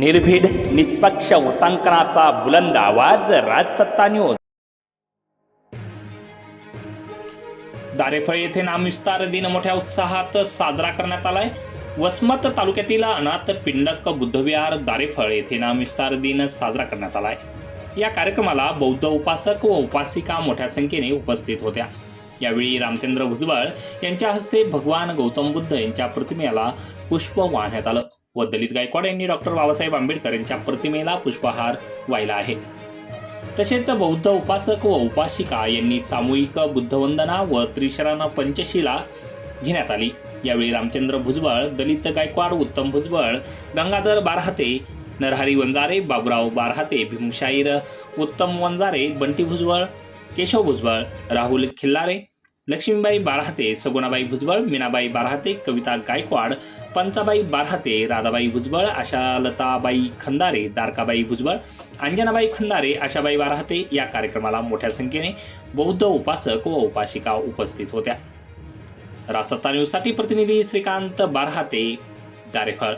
निर्भीड निष्पक्ष उतांकनाचा बुलंद आवाज राजसत्ता न्यूज दारेफळ येथे नामविस्तार दिन मोठ्या उत्साहात साजरा करण्यात आलाय. वसमत तालुक्यातील अनाथ पिंडक बुद्धविहार दारेफळ येथे नामविस्तार दिन साजरा करण्यात आलाय. या कार्यक्रमाला बौद्ध उपासक व उपासिका मोठ्या संख्येने उपस्थित होत्या. यावेळी रामचंद्र भुजबळ यांच्या हस्ते भगवान गौतम बुद्ध यांच्या प्रतिमेला पुष्प वाहण्यात आलं. व दलित गायकवाड यांनी डॉक्टर बाबासाहेब आंबेडकर यांच्या प्रतिमेला पुष्पहार वाहिला आहे. तसेच बौद्ध उपासक व उपासिका यांनी सामूहिक बुद्धवंदना व त्रिशरण पंचशिला घेण्यात आली. यावेळी रामचंद्र भुजबळ दलित गायकवाड उत्तम भुजबळ गंगाधर बारहाते नरहरी वंजारे बाबुराव बारहाते भीमशाहीर उत्तम वंजारे बंटी भुजबळ केशव भुजबळ राहुल खिल्लारे लक्ष्मीबाई बारहाते सगुणाबाई भुजबळ मीनाबाई बारहाते कविता गायकवाड पंचाबाई बारहाते राधाबाई भुजबळ आशालताबाई खंदारे दारकाबाई भुजबळ अंजनाबाई खंदारे आशाबाई बारहाते या कार्यक्रमाला मोठ्या संख्येने बौद्ध उपासक व उपासिका उपस्थित होत्या. राजसत्ता न्यूजसाठी प्रतिनिधी श्रीकांत बारहाते दारेफळ.